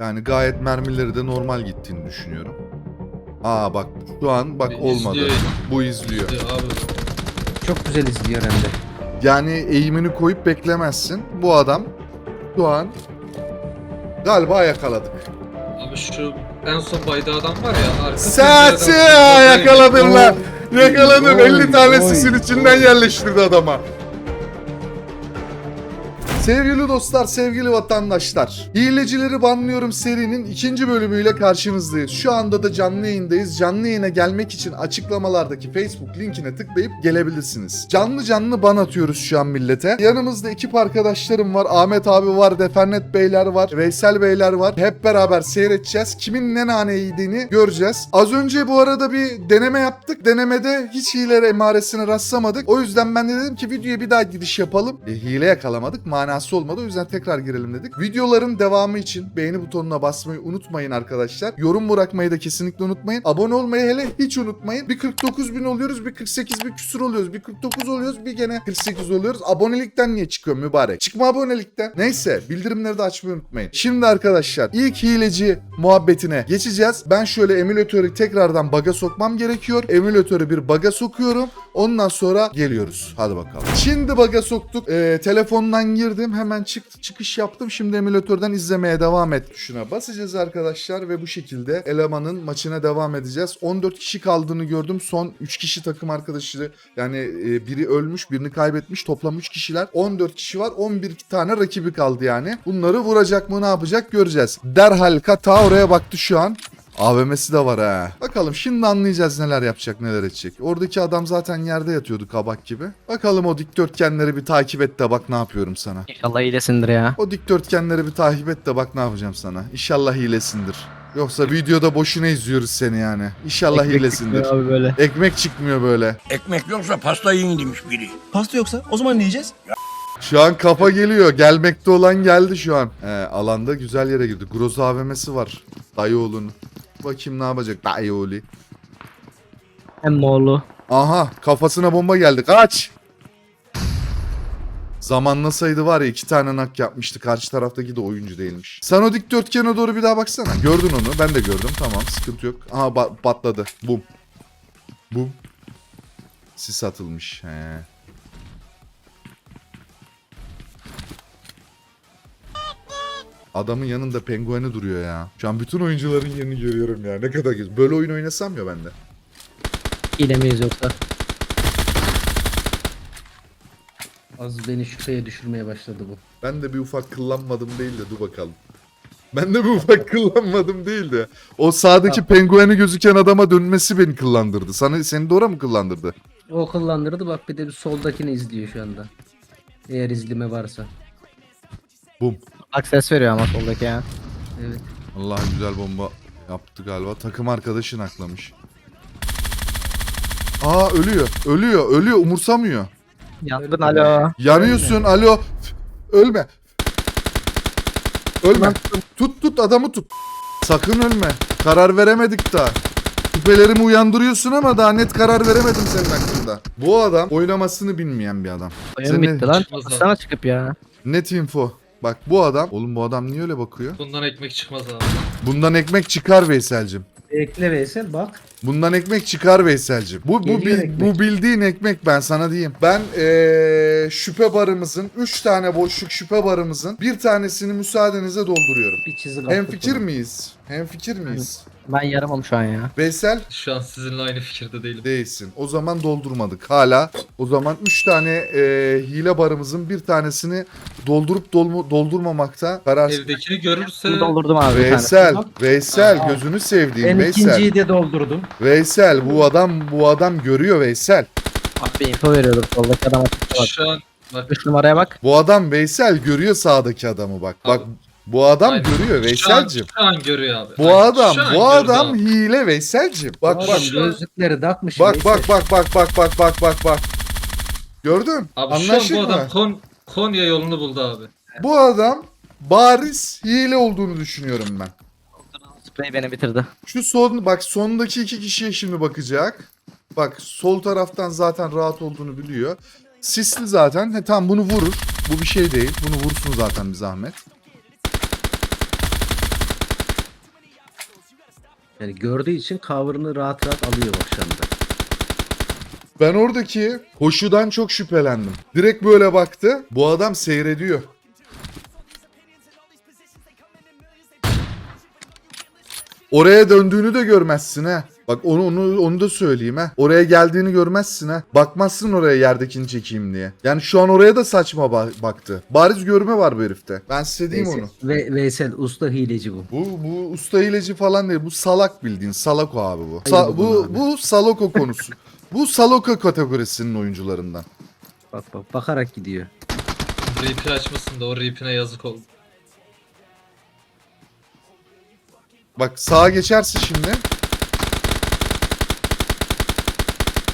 Yani gayet mermileri de normal gittiğini düşünüyorum. Aa bak şu an bak Bir olmadı. izliyor. Bu izliyor. İşte abi Çok güzel izliyor hem de. Yani eğimini koyup beklemezsin. Bu adam şu an galiba yakaladık. abi şu en son bayda adam var ya arka Sesi pencereden- yakaladın lan. Yakaladım. Oy, 50 tane oy, sisin içinden yerleştirdi adama. Sevgili dostlar, sevgili vatandaşlar. Hilecileri banlıyorum serinin ikinci bölümüyle karşınızdayız. Şu anda da canlı yayındayız. Canlı yayına gelmek için açıklamalardaki Facebook linkine tıklayıp gelebilirsiniz. Canlı canlı ban atıyoruz şu an millete. Yanımızda ekip arkadaşlarım var. Ahmet abi var, Defernet beyler var, Veysel beyler var. Hep beraber seyredeceğiz. Kimin ne nane yediğini göreceğiz. Az önce bu arada bir deneme yaptık. Denemede hiç hile emaresine rastlamadık. O yüzden ben de dedim ki videoya bir daha gidiş yapalım. E, hile yakalamadık. Manası olmadı. O yüzden tekrar girelim dedik. Videoların devamı için beğeni butonuna basmayı unutmayın arkadaşlar. Yorum bırakmayı da kesinlikle unutmayın. Abone olmayı hele hiç unutmayın. Bir 49 bin oluyoruz, bir 48 bin küsur oluyoruz, bir 49 oluyoruz, bir gene 48 oluyoruz. Abonelikten niye çıkıyor mübarek? Çıkma abonelikten. Neyse bildirimleri de açmayı unutmayın. Şimdi arkadaşlar ilk hileci muhabbetine geçeceğiz. Ben şöyle emülatörü tekrardan baga sokmam gerekiyor. Emülatörü bir baga sokuyorum. Ondan sonra geliyoruz. Hadi bakalım. Şimdi baga soktuk. Ee, telefondan girdim. Hemen çıktı çıkış yaptım. Şimdi emülatörden izlemeye devam et tuşuna basacağız arkadaşlar ve bu şekilde elemanın maçına devam edeceğiz. 14 kişi kaldığını gördüm. Son 3 kişi takım arkadaşı yani e, biri ölmüş, birini kaybetmiş. Toplam 3 kişiler. 14 kişi var. 11 tane rakibi kaldı yani. Bunları vuracak mı ne yapacak göreceğiz. Derhal Kata oraya baktı şu an. AVM'si de var ha. Bakalım şimdi anlayacağız neler yapacak neler edecek. Oradaki adam zaten yerde yatıyordu kabak gibi. Bakalım o dikdörtgenleri bir takip et de bak ne yapıyorum sana. İnşallah iyilesindir ya. O dikdörtgenleri bir takip et de bak ne yapacağım sana. İnşallah hilesindir. Yoksa videoda boşuna izliyoruz seni yani. İnşallah Ekmek hilesindir. çıkmıyor Abi böyle. Ekmek çıkmıyor böyle. Ekmek yoksa pasta yiyin demiş biri. Pasta yoksa o zaman ne yiyeceğiz? Şu an kafa geliyor. Gelmekte olan geldi şu an. He, alanda güzel yere girdi. Groz AVM'si var. Dayıoğlu'nun. Bakayım ne yapacak Dayıoğlu. Hem Moğolu. Aha kafasına bomba geldi. Kaç! Zamanla saydı var ya iki tane nak yapmıştı. Karşı taraftaki de oyuncu değilmiş. Sen o dikdörtgene doğru bir daha baksana. Gördün onu. Ben de gördüm. Tamam sıkıntı yok. Aha ba- patladı. Bum. Bum. Sis atılmış. He. Adamın yanında pengueni duruyor ya. Şu an bütün oyuncuların yerini görüyorum ya. Ne kadar güzel. Böyle oyun oynasam ya ben de. Hile miyiz yoksa? Az beni şüpheye düşürmeye başladı bu. Ben de bir ufak kıllanmadım değil de dur bakalım. Ben de bir ufak kıllanmadım değil de. O sağdaki pengueni gözüken adama dönmesi beni kıllandırdı. Sana seni de ora mı kıllandırdı? O kullandırdı bak bir de bir soldakini izliyor şu anda. Eğer izleme varsa. Bum. Bak ses veriyor ama soldaki ya. Evet. Allah'ın güzel bomba yaptı galiba. Takım arkadaşın aklamış. Aa ölüyor. Ölüyor. Ölüyor. Umursamıyor. Yandın alo. Yanıyorsun. Alo. F- Ölme. Ölme. Tut tut adamı tut. Sakın ölme. Karar veremedik daha. Şüphelerimi uyandırıyorsun ama daha net karar veremedim senin hakkında. Bu adam oynamasını bilmeyen bir adam. Oyun Senin- bitti lan. Sana çıkıp ya. Net info. Bak bu adam. Oğlum bu adam niye öyle bakıyor? bundan ekmek çıkmaz abi. Bundan ekmek çıkar Veysel'cim. Bekle Veysel bak. Bundan ekmek çıkar Veysel'cim. Bu, bu, Geliyor bil- ekmek. bu bildiğin ekmek ben sana diyeyim. Ben eee, şüphe barımızın 3 tane boşluk şüphe barımızın bir tanesini müsaadenize dolduruyorum. Bir çizik Hem attık fikir ona. miyiz? Hem fikir miyiz? Ben yaramam şu an ya. Veysel Şu an sizinle aynı fikirde değilim. değilsin. O zaman doldurmadık. Hala o zaman 3 tane eee, hile barımızın bir tanesini doldurup dolmu- doldurmamakta karar. Evdekini görürse Şimdi doldurdum abi bir tane. Veysel, Veysel Aa, gözünü sevdiğim Ben Veysel. ikinciyi de doldurdum. Veysel bu adam bu adam görüyor Veysel. Abi info veriyordum soldaki adama. Bak. şu an bak 3 numaraya bak. Bu adam Veysel görüyor sağdaki adamı bak. Bak Abi. Bu adam Aynen. görüyor şu an, Veysel'cim. şu an görüyor abi. Bu Aynen, adam şu an bu gördü adam abi. hile Veysel'cim. Bak bak an- gözlükleri takmış. bak bak bak bak bak bak bak bak bak Gördün? Abi Anlaştık şu an bu mı? adam Kon Konya yolunu buldu abi. Bu adam bariz hile olduğunu düşünüyorum ben. Sprey beni bitirdi. Şu son bak sondaki iki kişiye şimdi bakacak. Bak sol taraftan zaten rahat olduğunu biliyor. Sisli zaten. He, tamam bunu vurur. Bu bir şey değil. Bunu vursun zaten bir zahmet. Yani gördüğü için cover'ını rahat rahat alıyor bak şu anda. Ben oradaki koşudan çok şüphelendim. Direkt böyle baktı. Bu adam seyrediyor. Oraya döndüğünü de görmezsin ha. Bak onu onu onu da söyleyeyim ha. Oraya geldiğini görmezsin ha. Bakmazsın oraya yerdekini çekeyim diye. Yani şu an oraya da saçma ba- baktı. Bariz görme var bu herifte. Ben size diyeyim Veysel, onu. Ve Veysel usta hileci bu. Bu bu usta hileci falan değil. Bu salak bildiğin. Salako abi bu. Sa- bu abi. bu salako konusu. bu salako kategorisinin oyuncularından. Bak bak bakarak gidiyor. Reap'i açmasın da o reap'ine yazık oldu. Bak sağa geçersin şimdi.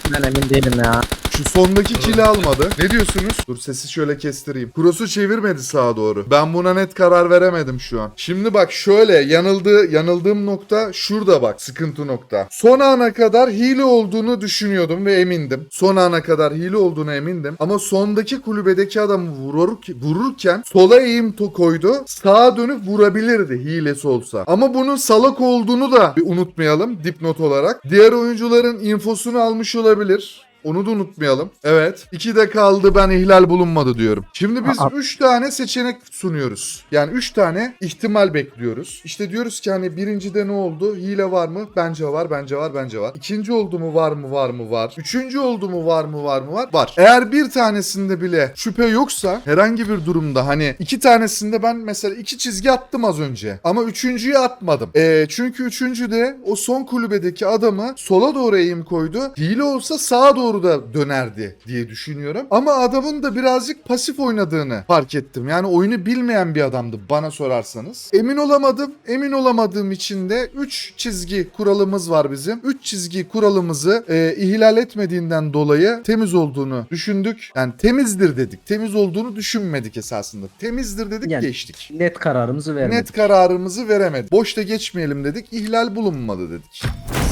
现在来面对的呢 Şu sondaki kili almadı. Ne diyorsunuz? Dur sesi şöyle kestireyim. Cross'u çevirmedi sağa doğru. Ben buna net karar veremedim şu an. Şimdi bak şöyle yanıldığı yanıldığım nokta şurada bak sıkıntı nokta. Son ana kadar hile olduğunu düşünüyordum ve emindim. Son ana kadar hile olduğunu emindim. Ama sondaki kulübedeki adamı vurur, vururken sola eğim to koydu. Sağa dönüp vurabilirdi hilesi olsa. Ama bunun salak olduğunu da bir unutmayalım dipnot olarak. Diğer oyuncuların infosunu almış olabilir. Onu da unutmayalım. Evet. İki de kaldı ben ihlal bulunmadı diyorum. Şimdi biz Aa. üç tane seçenek sunuyoruz. Yani üç tane ihtimal bekliyoruz. İşte diyoruz ki hani birincide ne oldu? Hile var mı? Bence var, bence var, bence var. İkinci oldu mu? Var mı? Var mı? Var. Üçüncü oldu mu? Var mı? Var mı? Var. Var. Eğer bir tanesinde bile şüphe yoksa herhangi bir durumda hani iki tanesinde ben mesela iki çizgi attım az önce. Ama üçüncüyü atmadım. Ee, çünkü üçüncüde o son kulübedeki adamı sola doğru eğim koydu. Hile olsa sağa doğru da dönerdi diye düşünüyorum. Ama adamın da birazcık pasif oynadığını fark ettim. Yani oyunu bilmeyen bir adamdı bana sorarsanız. Emin olamadım. Emin olamadığım için de 3 çizgi kuralımız var bizim. 3 çizgi kuralımızı e, ihlal etmediğinden dolayı temiz olduğunu düşündük. Yani temizdir dedik. Temiz olduğunu düşünmedik esasında. Temizdir dedik Yani- geçtik. Net kararımızı vermedik. Net kararımızı veremedik. Boşta geçmeyelim dedik. İhlal bulunmadı dedik.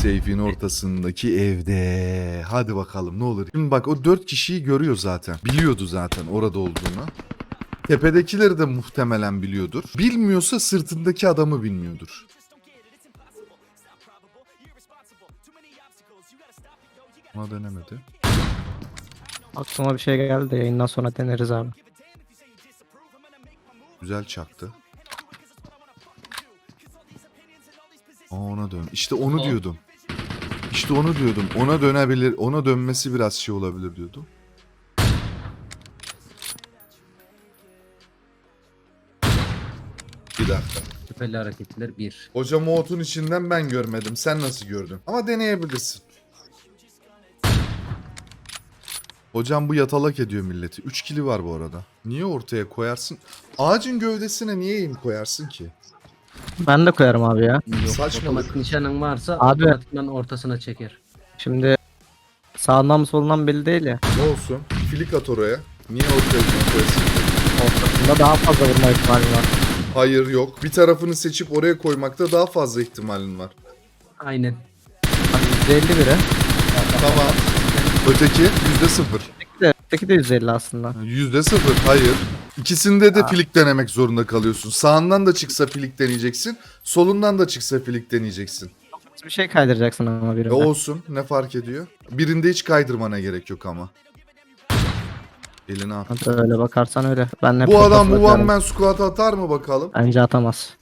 Seyfin ortasındaki evde. Hadi bakalım ne olur. Şimdi bak o dört kişiyi görüyor zaten. Biliyordu zaten orada olduğunu. Tepedekileri de muhtemelen biliyordur. Bilmiyorsa sırtındaki adamı bilmiyordur. Ona dönemedi. Aklıma bir şey geldi yayından sonra deneriz abi. Güzel çaktı. Aa ona dön. İşte onu diyordum. İşte onu diyordum. Ona dönebilir. Ona dönmesi biraz şey olabilir diyordum. Bir dakika. Şüpheli hareketler 1. Hocam o otun içinden ben görmedim. Sen nasıl gördün? Ama deneyebilirsin. Hocam bu yatalak ediyor milleti. 3 kili var bu arada. Niye ortaya koyarsın? Ağacın gövdesine niye eğim koyarsın ki? Ben de koyarım abi ya. Yok, otomatik nişanın varsa Abi- otomatikman ortasına çeker. Şimdi sağından mı solundan belli değil ya. Ne olsun? Filik at oraya. Niye ortaya koyasın? Ortasında daha fazla vurma ihtimali var. Hayır yok. Bir tarafını seçip oraya koymakta daha fazla ihtimalin var. Aynen. Hani %50 biri. Tamam. Öteki yüzde sıfır. Öteki de, öteki de %50 aslında. Yüzde sıfır. Hayır. İkisinde de filik denemek zorunda kalıyorsun. Sağından da çıksa filik deneyeceksin. Solundan da çıksa filik deneyeceksin. Bir şey kaydıracaksın ama E birinde. olsun. Ne fark ediyor? Birinde hiç kaydırmana gerek yok ama. Elini at. Öyle bakarsan öyle. Ben hep Bu adam bu one man squat atar mı bakalım? Bence atamaz.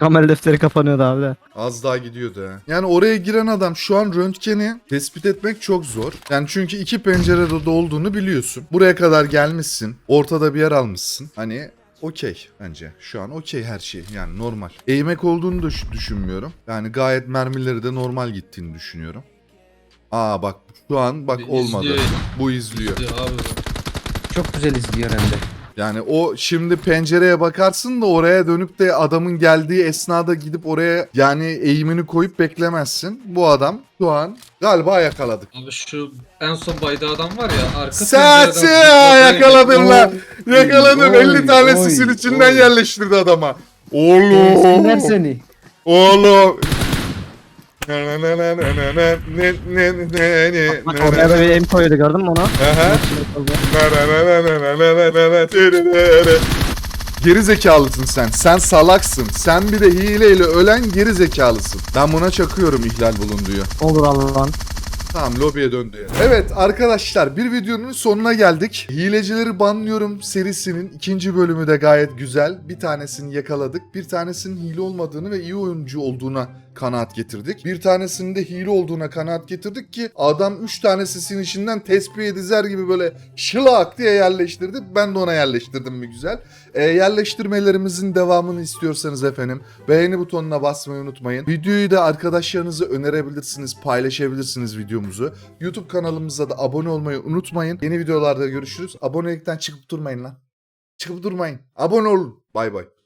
Amel defteri kapanıyordu abi. Az daha gidiyordu ha. Yani oraya giren adam şu an röntgeni tespit etmek çok zor. Yani çünkü iki pencerede de olduğunu biliyorsun. Buraya kadar gelmişsin. Ortada bir yer almışsın. Hani okey bence. Şu an okey her şey. Yani normal. Eğmek olduğunu da düş- düşünmüyorum. Yani gayet mermileri de normal gittiğini düşünüyorum. Aa bak şu an bak olmadı. izliyor. Bu izliyor. İşte abi. Çok güzel izliyor hem de. Yani o şimdi pencereye bakarsın da oraya dönüp de adamın geldiği esnada gidip oraya yani eğimini koyup beklemezsin. Bu adam şu an galiba yakaladık. Abi şu en son bayda adam var ya arka pencereden yakaladın lan. Oy, Yakaladın. oy, 50 tane oy, sisin içinden oy. yerleştirdi adama. Oğlum. seni. Oğlum. Bak oraya bir aim koyuyordu gördün mü onu? Aha. Koydu. Geri zekalısın sen. Sen salaksın. Sen bir de hileyle ölen geri zekalısın. Ben buna çakıyorum ihlal bulunduyor. Olur Allah'ın. Tamam lobiye döndü ya. Evet arkadaşlar bir videonun sonuna geldik. Hilecileri banlıyorum serisinin ikinci bölümü de gayet güzel. Bir tanesini yakaladık. Bir tanesinin hile olmadığını ve iyi oyuncu olduğuna kanaat getirdik. Bir tanesinin de hile olduğuna kanaat getirdik ki adam 3 tanesinin içinden tespihe dizer gibi böyle şılak diye yerleştirdi. Ben de ona yerleştirdim bir güzel. E, yerleştirmelerimizin devamını istiyorsanız efendim beğeni butonuna basmayı unutmayın. Videoyu da arkadaşlarınıza önerebilirsiniz, paylaşabilirsiniz videomuzu. YouTube kanalımıza da abone olmayı unutmayın. Yeni videolarda görüşürüz. Abonelikten çıkıp durmayın lan. Çıkıp durmayın. Abone olun. Bay bay.